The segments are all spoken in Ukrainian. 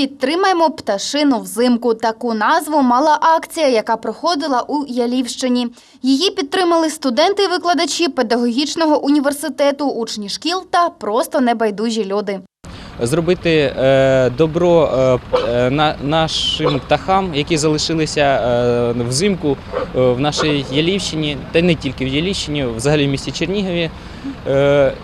Підтримаймо пташину взимку. Таку назву мала акція, яка проходила у Ялівщині. Її підтримали студенти і викладачі педагогічного університету, учні шкіл та просто небайдужі люди. Зробити е, добро е, е, на, нашим птахам, які залишилися взимку в нашій Ялівщині, та не тільки в Ялівщині, взагалі в місті Чернігові.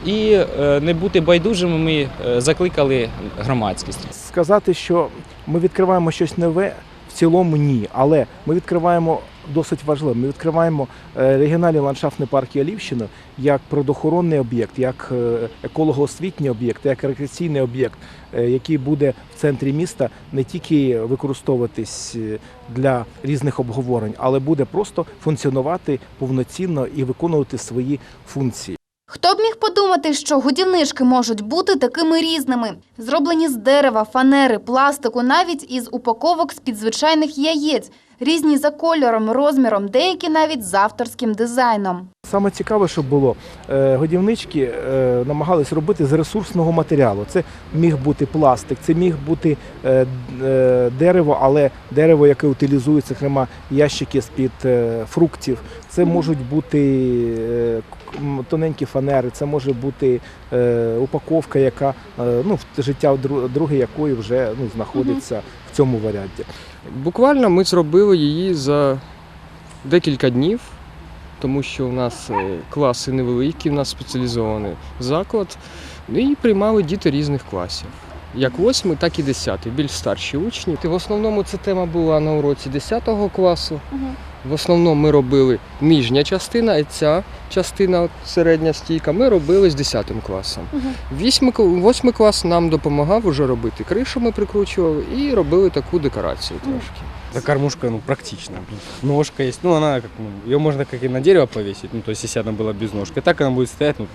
І не бути байдужими ми закликали громадськість. Сказати, що ми відкриваємо щось нове, цілому ні. Але ми відкриваємо досить важливо. Ми відкриваємо е, регіональний ландшафтний парк Ялівщина як природоохоронний об'єкт, як е, екологоосвітній об'єкт, як рекреаційний об'єкт, е, який буде в центрі міста не тільки використовуватись для різних обговорень, але буде просто функціонувати повноцінно і виконувати свої функції. Хто б міг подумати, що годівнички можуть бути такими різними? Зроблені з дерева, фанери, пластику, навіть із упаковок з-під звичайних яєць, різні за кольором, розміром, деякі навіть з авторським дизайном. Саме цікаве, що було, е, годівнички е, намагались робити з ресурсного матеріалу. Це міг бути пластик, це міг бути е, дерево, але дерево, яке утилізується, зокрема ящики з-під фруктів. Це можуть бути тоненькі фанери, це може бути упаковка, яка ну, в- життя дру- друге якої вже ну, знаходиться в цьому варіанті. Буквально ми зробили її за декілька днів, тому що у нас е, класи невеликі, у нас спеціалізований заклад, ну і приймали діти різних класів. Як 8, так і 10, більш старші учні. В основному ця тема була на уроці 10 класу. В основному ми робили нижня частина, а ця частина середня стійка, ми робили з 10 класом. Восьмий клас нам допомагав уже робити кришу, ми прикручували і робили таку декорацію трошки. Эта кормушка, ну, практично. Ножка есть. Ну, она как, ну, ее можно как и на дерево повесить, ну, то есть, если она была без ножки. Так она будет стоять, ну,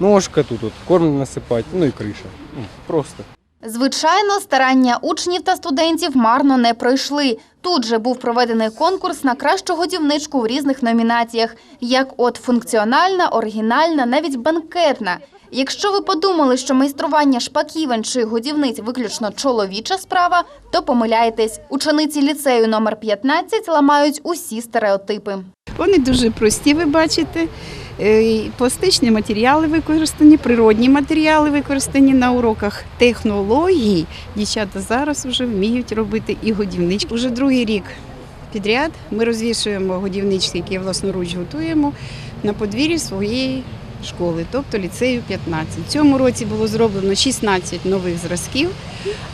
ножка тут, вот, корм насыпать, ну и крыша. Ну, просто. Звичайно, старання учнів та студентів марно не пройшли. Тут же був проведений конкурс на кращу годівничку в різних номінаціях, як от функціональна, оригінальна, навіть банкетна. Якщо ви подумали, що майстрування шпаківень чи годівниць виключно чоловіча справа, то помиляєтесь. Учениці ліцею номер 15 ламають усі стереотипи. Вони дуже прості, ви бачите. Е, Пластичні матеріали використані, природні матеріали використані на уроках технологій. Дівчата зараз вже вміють робити і годівнички. Уже другий рік підряд ми розвішуємо годівнички, які власноруч готуємо на подвір'ї своєї школи, тобто ліцею 15. В цьому році було зроблено 16 нових зразків.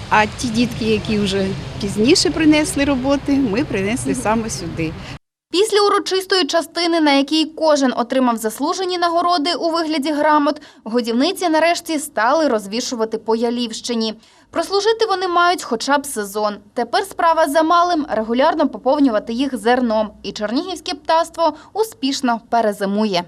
А ті дітки, які вже пізніше принесли роботи, ми принесли саме сюди. Після урочистої частини, на якій кожен отримав заслужені нагороди у вигляді грамот, годівниці нарешті стали розвішувати по Ялівщині. Прослужити вони мають хоча б сезон. Тепер справа за малим регулярно поповнювати їх зерном, і чернігівське птаство успішно перезимує.